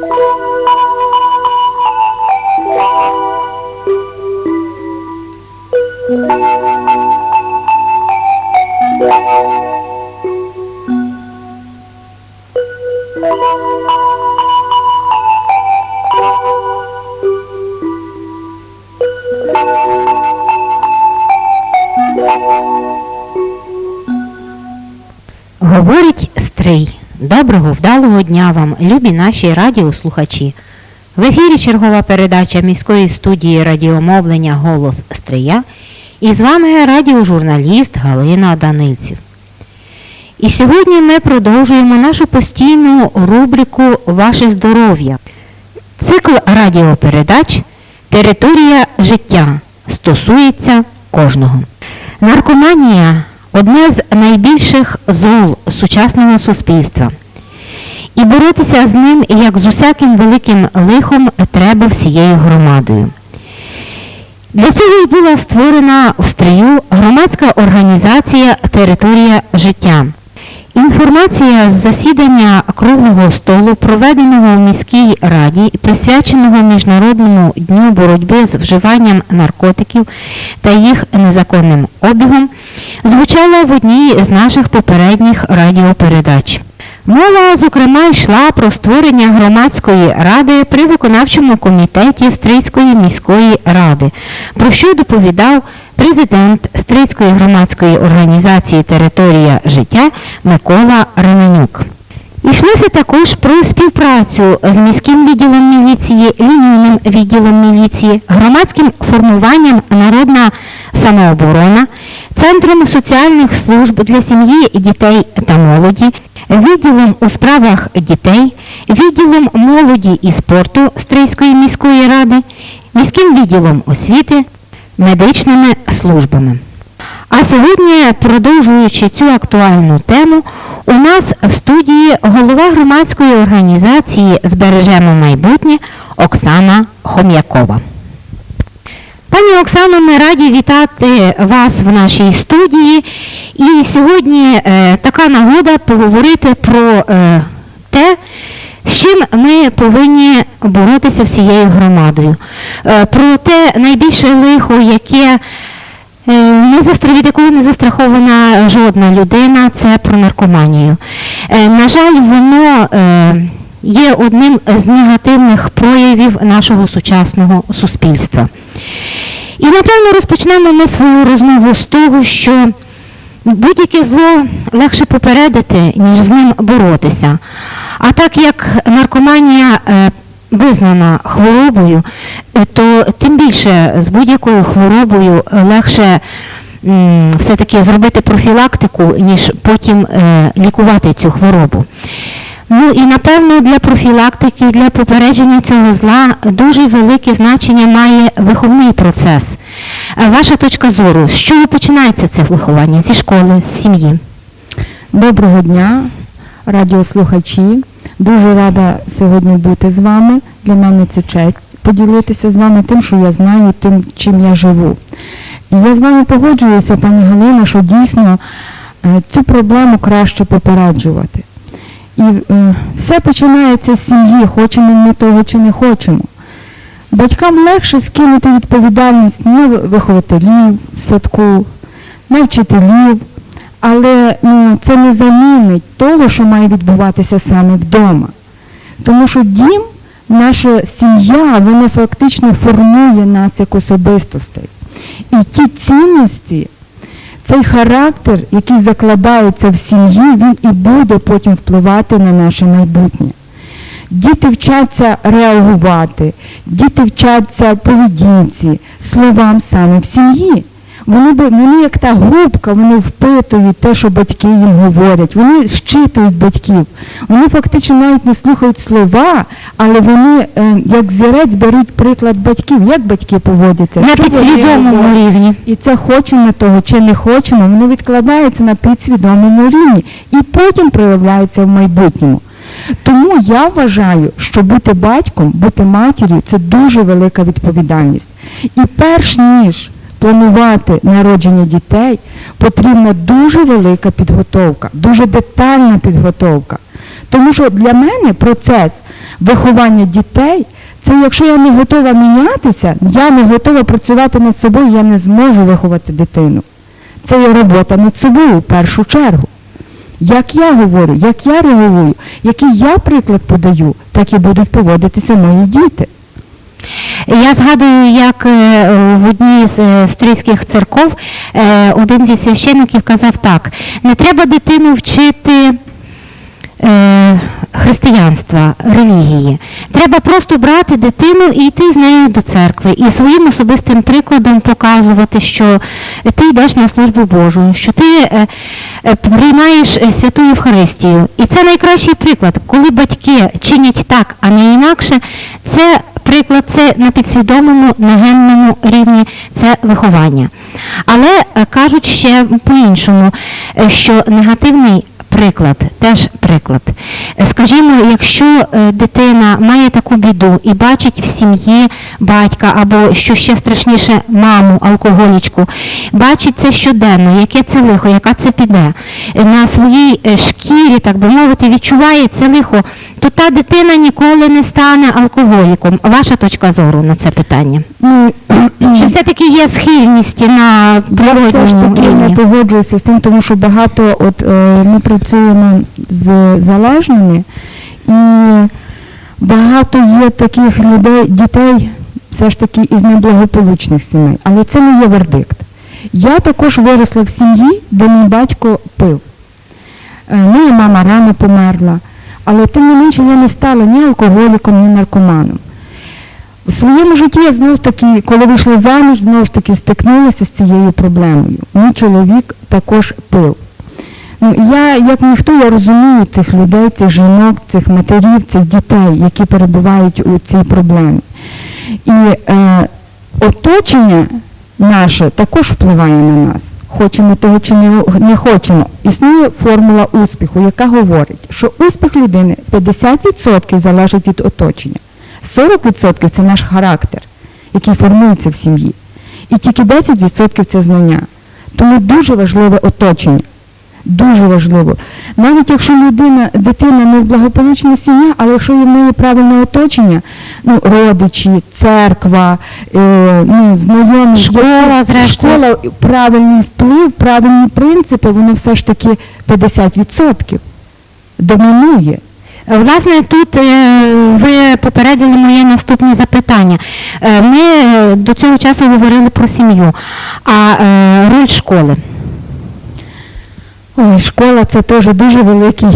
Говорить Доброго вдалого дня вам, любі наші радіослухачі. В ефірі чергова передача міської студії радіомовлення Голос Стрия і з вами радіожурналіст Галина Данильців. І сьогодні ми продовжуємо нашу постійну рубрику Ваше здоров'я. Цикл радіопередач Територія життя стосується кожного. Наркоманія одне з найбільших зол сучасного суспільства. І боротися з ним, як з усяким великим лихом, треба всією громадою. Для цього і була створена в стрию громадська організація Територія життя. Інформація з засідання круглого столу, проведеного в міській раді, присвяченого Міжнародному дню боротьби з вживанням наркотиків та їх незаконним обігом, звучала в одній з наших попередніх радіопередач. Мова, зокрема, йшла про створення громадської ради при виконавчому комітеті Стрийської міської ради, про що доповідав президент Стрийської громадської організації Територія життя Микола Ременюк. Йшлося також про співпрацю з міським відділом міліції, лінійним відділом міліції, громадським формуванням Народна самооборона, Центром соціальних служб для сім'ї, дітей та молоді, відділом у справах дітей, відділом молоді і спорту Стрийської міської ради, міським відділом освіти, медичними службами. А сьогодні, продовжуючи цю актуальну тему, у нас в студії голова громадської організації Збережемо майбутнє Оксана Хом'якова. Пані Оксано, ми раді вітати вас в нашій студії. І сьогодні е, така нагода поговорити про е, те, з чим ми повинні боротися всією громадою. Е, про те найбільше лихо, яке е, не застра- від якого не застрахована жодна людина, це про наркоманію. Е, на жаль, воно е, є одним з негативних проявів нашого сучасного суспільства. І напевно розпочнемо ми свою розмову з того, що будь-яке зло легше попередити, ніж з ним боротися. А так як наркоманія е, визнана хворобою, е, то тим більше з будь-якою хворобою легше все-таки зробити профілактику, ніж потім е, лікувати цю хворобу. Ну і напевно для профілактики, для попередження цього зла дуже велике значення має виховний процес. Е, Ваша точка зору, з чого починається це виховання? Зі школи, з сім'ї? Доброго дня, радіослухачі. Дуже рада сьогодні бути з вами. Для мене це честь поділитися з вами тим, що я знаю, тим, чим я живу. Я з вами погоджуюся, пані Галина, що дійсно е, цю проблему краще попереджувати. І е, все починається з сім'ї, хочемо ми того чи не хочемо. Батькам легше скинути відповідальність на вихователів в садку, на вчителів, але ну, це не замінить того, що має відбуватися саме вдома. Тому що дім, наша сім'я, вона фактично формує нас як особистостей. І ті цінності, цей характер, який закладається в сім'ї, він і буде потім впливати на наше майбутнє. Діти вчаться реагувати, діти вчаться поведінці, словам саме в сім'ї. Вони, бо- вони як та губка, вони впитують те, що батьки їм говорять, вони щитують батьків. Вони фактично навіть не слухають слова, але вони е, як зірець беруть приклад батьків, як батьки поводяться. На підсвідомому рівні. І це хочемо того чи не хочемо, воно відкладається на підсвідомому рівні і потім проявляється в майбутньому. Тому я вважаю, що бути батьком, бути матір'ю це дуже велика відповідальність. І перш ніж планувати народження дітей, потрібна дуже велика підготовка, дуже детальна підготовка. Тому що для мене процес виховання дітей це якщо я не готова мінятися, я не готова працювати над собою, я не зможу виховати дитину. Це є робота над собою в першу чергу. Як я говорю, як я реагую, який я приклад подаю, так і будуть поводитися мої діти. Я згадую, як е, в одній з е, стрийських церков е, один зі священників казав так: не треба дитину вчити християнства, релігії. Треба просто брати дитину і йти з нею до церкви, і своїм особистим прикладом показувати, що ти йдеш на службу Божу, що ти приймаєш святу Євхаристію. І це найкращий приклад, коли батьки чинять так, а не інакше, це приклад, це на підсвідомому, на генному рівні, це виховання. Але е, кажуть ще по-іншому, е, що негативний приклад, теж приклад. Е, Скажімо, якщо дитина має таку біду і бачить в сім'ї батька або що ще страшніше, маму, алкоголічку, бачить це щоденно, яке це лихо, яка це піде, на своїй шкірі, так би мовити, відчуває це лихо, то та дитина ніколи не стане алкоголіком. Ваша точка зору на це питання? Ну, Чи все-таки є схильність на Я все ж таки не рівні? погоджуюся з тим, тому що багато от е, ми працюємо з залежними, і багато є таких людей, дітей, все ж таки із неблагополучних сімей. Але це не є вердикт. Я також виросла в сім'ї, де мій батько пив. Е, Моя мама рано померла, але тим не менше я не стала ні алкоголіком, ні наркоманом. У своєму житті я знов таки, коли вийшла заміж, знову ж таки стикнулася з цією проблемою. Мій чоловік також пив. Ну, я, як ніхто, я розумію цих людей, цих жінок, цих матерів, цих дітей, які перебувають у цій проблемі. І е, оточення наше також впливає на нас. Хочемо того чи не, хочемо. Існує формула успіху, яка говорить, що успіх людини 50% залежить від оточення. 40% це наш характер, який формується в сім'ї. І тільки 10% це знання. Тому дуже важливе оточення. Дуже важливо. Навіть якщо людина, дитина не в благополучна сім'я, але якщо є в неї правильне оточення, ну, родичі, церква, е, ну, знайомі, Школа, школа, правильний вплив, правильні принципи, воно все ж таки 50% домінує. Власне, тут е, ви попередили моє наступне запитання. Е, Ми е, до цього часу говорили про сім'ю, а е, роль школи. Ой, школа це теж дуже великий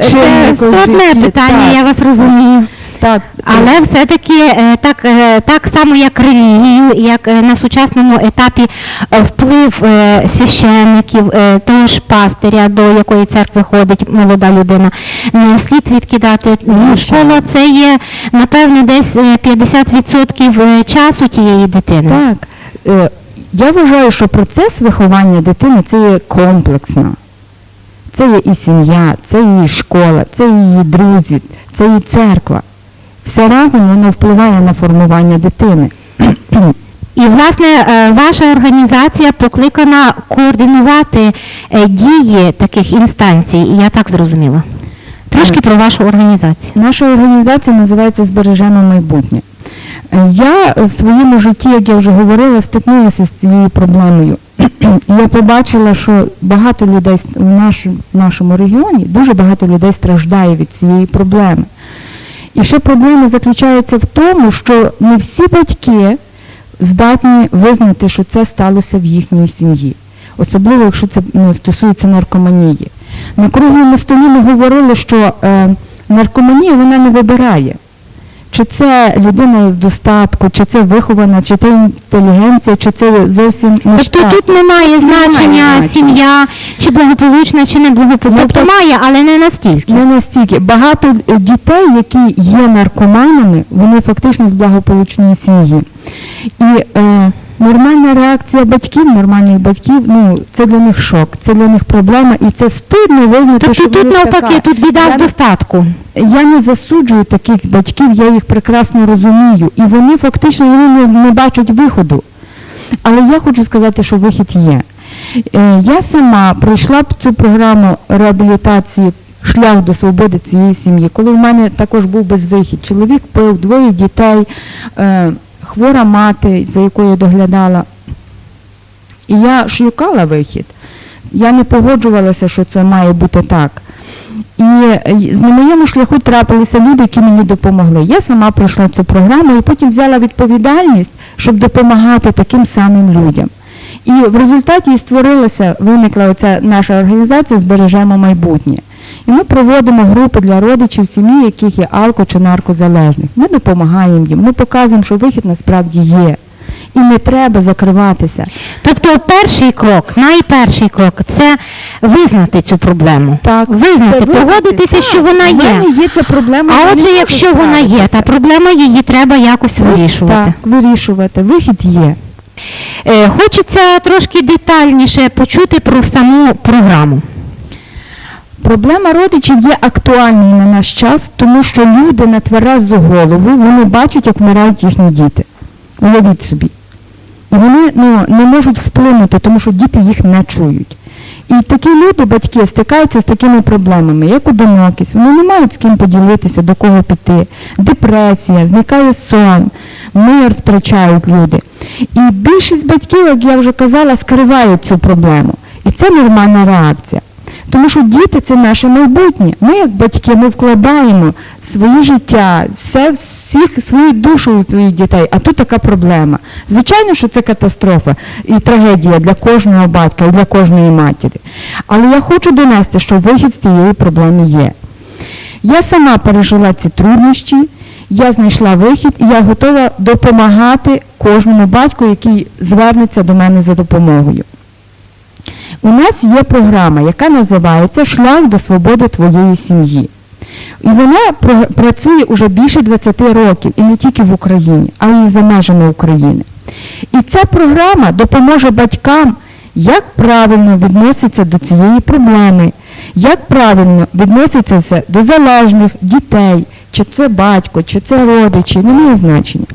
Це чинник складне питання, Так, я вас розумію. так, Але все-таки е, так, е, так само, як релігію, як е, на сучасному етапі вплив священників, того ж пастиря, до якої церкви ходить молода людина, не слід відкидати. Ну, Школа це є, напевно, десь е, 50% е, часу тієї дитини. Так. Я вважаю, що процес виховання дитини це є комплексно. Це є і сім'я, це її школа, це її друзі, це і церква. Все разом воно впливає на формування дитини. І, власне, е, ваша організація покликана координувати е, дії таких інстанцій, я так зрозуміла. Трошки про вашу організацію. Наша організація називається Збережемо майбутнє. Е, Я в своєму житті, як я вже говорила, стикнулася з цією проблемою. Я побачила, що багато людей в нашому, нашому регіоні, дуже багато людей страждає від цієї проблеми. І ще проблема заключається в тому, що не всі батьки здатні визнати, що це сталося в їхній сім'ї. Особливо, якщо це ну, стосується наркоманії. На круглому столі ми говорили, що е, наркоманія вона не вибирає. Чи це людина з достатку, чи це вихована, чи це інтелігенція, чи це зовсім не Тобто щас. тут немає значення немає сім'я, чи благополучна, чи не благополучна. Ну, Тобто має, але не настільки. Не настільки. Багато дітей, які є наркоманами, вони фактично з благополучної сім'ї. І е, нормальна реакція батьків, нормальних батьків, ну це для них шок, це для них проблема, і це стидно визнати, Тобто що тут вони навпаки, така. тут біда Я в достатку. Я не засуджую таких батьків, я їх прекрасно розумію. І вони фактично вони не, не бачать виходу. Але я хочу сказати, що вихід є. Е, Я сама пройшла б цю програму реабілітації шлях до свободи цієї сім'ї, коли в мене також був безвихід. Чоловік пив, двоє дітей, е, хвора мати, за якою я доглядала. І я шукала вихід. Я не погоджувалася, що це має бути так. І е, на моєму шляху трапилися люди, які мені допомогли. Я сама пройшла цю програму і потім взяла відповідальність, щоб допомагати таким самим людям. І в результаті створилася, виникла оця наша організація Збережемо майбутнє. І ми проводимо групи для родичів сім'ї, яких є алко чи наркозалежних. Ми допомагаємо їм, ми показуємо, що вихід насправді є. І не треба закриватися. Тобто перший крок, найперший крок це визнати цю проблему. Так, Визнати, це визнати, погодитися, так, що вона є. є ця проблема. А отже, якщо вона є, та проблема її треба якось вирішувати. Так, вирішувати. Вихід є. Е, Хочеться трошки детальніше почути про саму програму. Проблема родичів є актуальною на наш час, тому що люди на тверезу голову, вони бачать, як вмирають їхні діти. Уявіть собі. І вони ну, не можуть вплинути, тому що діти їх не чують. І такі люди, батьки, стикаються з такими проблемами, як одинокість, вони не мають з ким поділитися, до кого піти, депресія, зникає сон, мир втрачають люди. І більшість батьків, як я вже казала, скривають цю проблему. І це нормальна реакція. Тому що діти це наше майбутнє. Ми, як батьки, ми вкладаємо своє життя, все, всіх свою душу у своїх дітей, а тут така проблема. Звичайно, що це катастрофа і трагедія для кожного батька і для кожної матері. Але я хочу донести, що вихід з цієї проблеми є. Я сама пережила ці труднощі, я знайшла вихід і я готова допомагати кожному батьку, який звернеться до мене за допомогою. У нас є програма, яка називається Шлях до свободи твоєї сім'ї. І вона працює уже більше 20 років і не тільки в Україні, а й за межами України. І ця програма допоможе батькам, як правильно відноситься до цієї проблеми, як правильно відноситься до залежних дітей, чи це батько, чи це родичі, не має значення.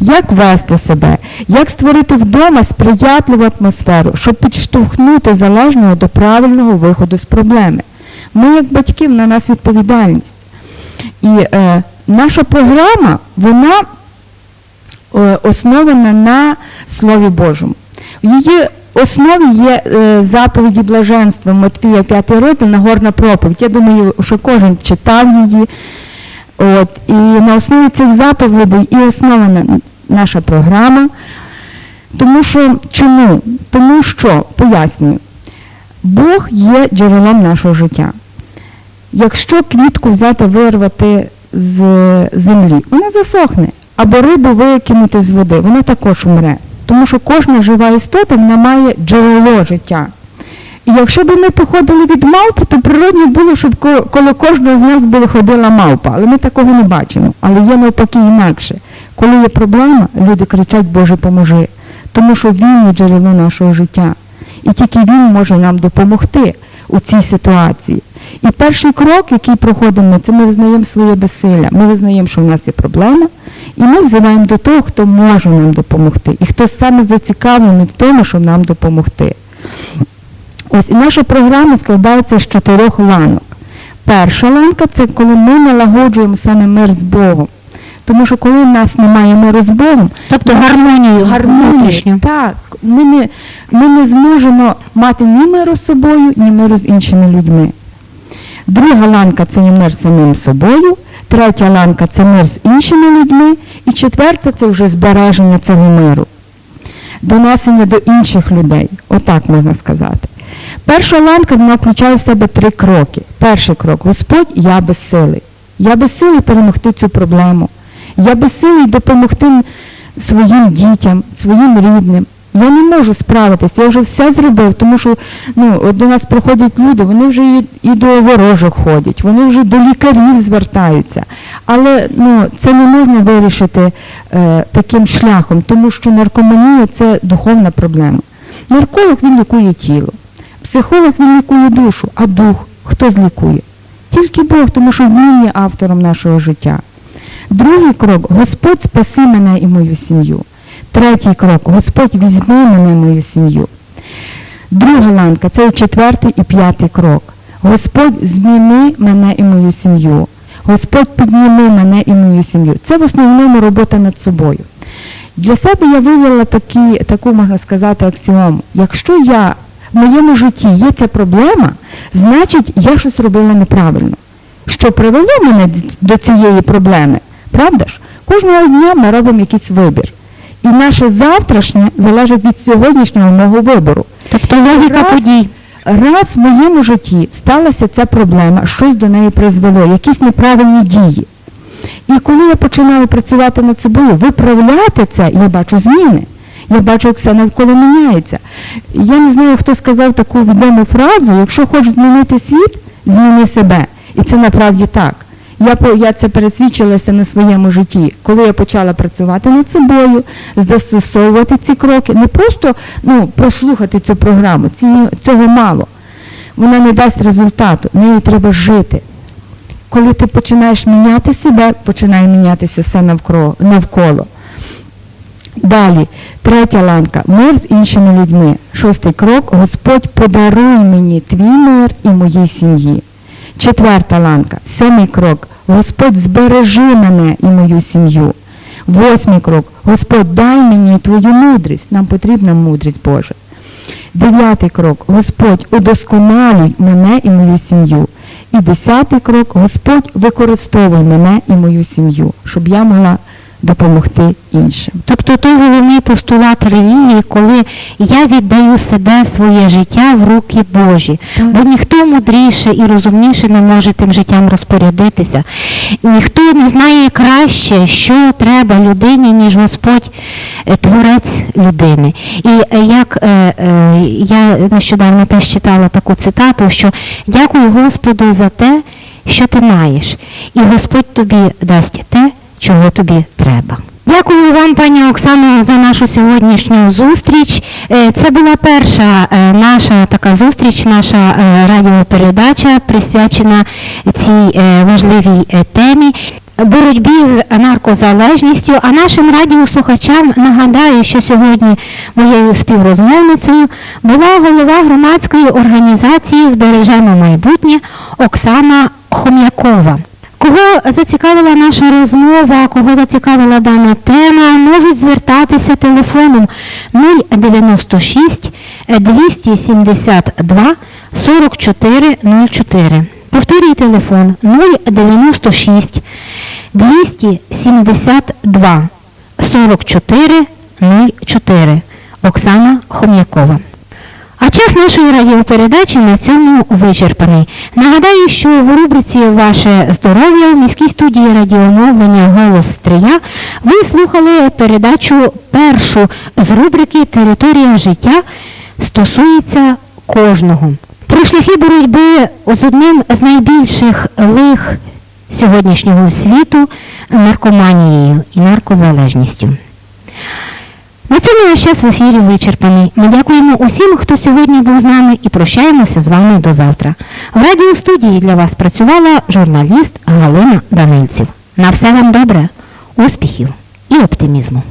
Як вести себе, як створити вдома сприятливу атмосферу, щоб підштовхнути залежного до правильного виходу з проблеми. Ми, як батьків, на нас відповідальність. І е, наша програма, вона е, основана на Слові Божому. В її основі є е, заповіді блаженства Матвія 5 розділ Нагорна проповідь. Я думаю, що кожен читав її. От, і на основі цих заповідей і основана наша програма. Тому що чому? Тому що, пояснюю, Бог є джерелом нашого життя. Якщо квітку взяти вирвати з землі, вона засохне. Або рибу викинути з води, вона також умре. Тому що кожна жива істота вона має джерело життя. І якщо б ми походили від мавпи, то природно було, щоб коло кожного з нас би ходила мавпа. Але ми такого не бачимо. Але є навпаки інакше. Коли є проблема, люди кричать, Боже, поможи. Тому що Він є джерело нашого життя. І тільки Він може нам допомогти у цій ситуації. І перший крок, який проходимо, це ми визнаємо своє безсилля. Ми визнаємо, що в нас є проблема, і ми взиваємо до того, хто може нам допомогти. І хто саме зацікавлений в тому, щоб нам допомогти. Ось і наша програма складається з чотирьох ланок. Перша ланка це коли ми налагоджуємо саме мир з Богом. Тому що коли в нас немає миру з Богом, Тобто гармонію гармонію, так, ми не, ми не зможемо мати ні миру з собою, ні миру з іншими людьми. Друга ланка це є мир з самим собою, третя ланка це мир з іншими людьми, і четверта це вже збереження цього миру, донесення до інших людей, отак можна сказати. Перша ланка вона включає в себе три кроки. Перший крок Господь, я безсилий. Я безсилий перемогти цю проблему. Я безсилий допомогти своїм дітям, своїм рідним. Я не можу справитися, я вже все зробив, тому що ну, до нас приходять люди, вони вже і, і до ворожок ходять, вони вже до лікарів звертаються. Але ну, це не можна вирішити е, таким шляхом, тому що наркоманія це духовна проблема. Нарколог він лікує тіло, психолог він лікує душу, а дух хто злікує? Тільки Бог, тому що Він є автором нашого життя. Другий крок Господь спаси мене і мою сім'ю. Третій крок. Господь візьми мене, мою сім'ю. Друга ланка це і четвертий і п'ятий крок. Господь зміни мене і мою сім'ю. Господь підніми мене і мою сім'ю. Це в основному робота над собою. Для себе я вивела такі, таку, можна сказати, аксіому. Якщо я в моєму житті є ця проблема, значить я щось робила неправильно. Що привело мене до цієї проблеми, правда ж? Кожного дня ми робимо якийсь вибір. І наше завтрашнє залежить від сьогоднішнього мого вибору. Тобто логіка подій. Раз в моєму житті сталася ця проблема, щось до неї призвело, якісь неправильні дії. І коли я починаю працювати над собою, виправляти це, я бачу зміни. Я бачу, як все навколо міняється. Я не знаю, хто сказав таку відому фразу, якщо хочеш змінити світ, зміни себе. І це направді так. Я, я це пересвідчилася на своєму житті, коли я почала працювати над собою, застосовувати ці кроки, не просто ну, прослухати цю програму, ці, цього мало. Вона не дасть результату, нею треба жити. Коли ти починаєш міняти себе, починає мінятися все навколо. Далі, третя ланка мир з іншими людьми. Шостий крок Господь подаруй мені твій мир і моїй сім'ї. Четверта ланка, сьомий крок Господь збережи мене і мою сім'ю. Восьмий крок Господь дай мені твою мудрість. Нам потрібна мудрість Божа. Дев'ятий крок Господь удосконалюй мене і мою сім'ю. І десятий крок Господь використовуй мене і мою сім'ю, щоб я могла допомогти іншим. Тобто той головний постулат релігії, коли я віддаю себе, своє життя в руки Божі. Бо ніхто мудріше і розумніше не може тим життям розпорядитися. Ніхто не знає краще, що треба людині, ніж Господь, е, творець людини. І е, як е, я нещодавно теж читала таку цитату, що дякую Господу за те, що ти маєш, і Господь тобі дасть те, чого тобі треба. Дякую вам, пані Оксано, за нашу сьогоднішню зустріч. Е, Це була перша е, наша така зустріч, наша е, радіопередача, присвячена цій важливій темі. Боротьбі з наркозалежністю, а нашим радіослухачам нагадаю, що сьогодні моєю співрозмовницею була голова громадської організації Збережемо майбутнє Оксана Хом'якова. Кого зацікавила наша розмова, кого зацікавила дана тема, можуть звертатися телефоном 096 272 44 04. Повторюю телефон 096 272 44 04. Оксана Хом'якова. А час нашої радіопередачі на цьому вичерпаний. Нагадаю, що в рубриці Ваше здоров'я в міській студії радіомовлення Голос Стрия ви слухали передачу першу з рубрики Територія життя стосується кожного. Про шляхи боротьби з одним з найбільших лих сьогоднішнього світу наркоманією і наркозалежністю. На цьому наш час в ефірі вичерпаний. Ми дякуємо усім, хто сьогодні був з нами і прощаємося з вами до завтра. В радіостудії для вас працювала журналіст Галина Данильців. На все вам добре, успіхів і оптимізму.